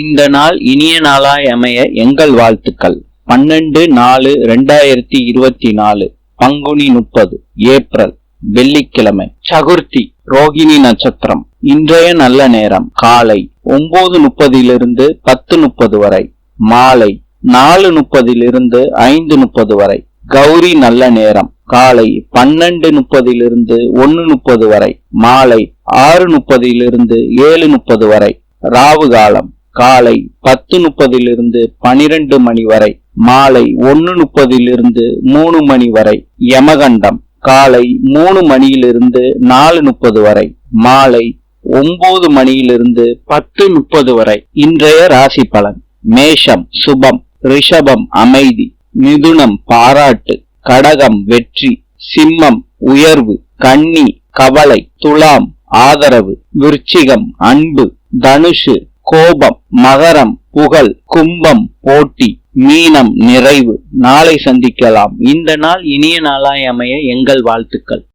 இந்த நாள் இனிய நாளாய் அமைய எங்கள் வாழ்த்துக்கள். பன்னெண்டு நாலு ரெண்டாயிரத்தி இருபத்தி நாலு பங்குனி முப்பது ஏப்ரல் வெள்ளிக்கிழமை. சகுர்த்தி ரோகிணி நட்சத்திரம். இன்றைய நல்ல நேரம் காலை ஒன்பது முப்பதிலிருந்து பத்து முப்பது வரை. மாலை நாலு முப்பதிலிருந்து ஐந்து முப்பது வரை. கௌரி நல்ல நேரம் காலை பன்னெண்டு முப்பதிலிருந்து ஒன்னு முப்பது வரை. மாலை ஆறு முப்பதிலிருந்து ஏழு முப்பது வரை. ராவு காலம் காலை பத்து முப்பதிலிருந்து பனிரெண்டு மணி வரை மாலை ஒன்னு முப்பதிலிருந்து மூணு மணி வரை யமகண்டம் காலை மூணு மணியிலிருந்து நாலு முப்பது வரை மாலை ஒன்பது மணியிலிருந்து பத்து முப்பது வரை. இன்றைய ராசி பலன் மேஷம் சுபம் ரிஷபம் அமைதி மிதுனம் பாராட்டு கடகம் வெற்றி சிம்மம் உயர்வு கன்னி கவலை துலாம் ஆதரவு விருச்சிகம் அன்பு தனுஷு கோபம் மகரம் புகழ் கும்பம் போட்டி மீனம் நிறைவு. நாளை சந்திக்கலாம். இந்த நாள் இனிய நாளாய் அமைய எங்கள் வாழ்த்துக்கள்.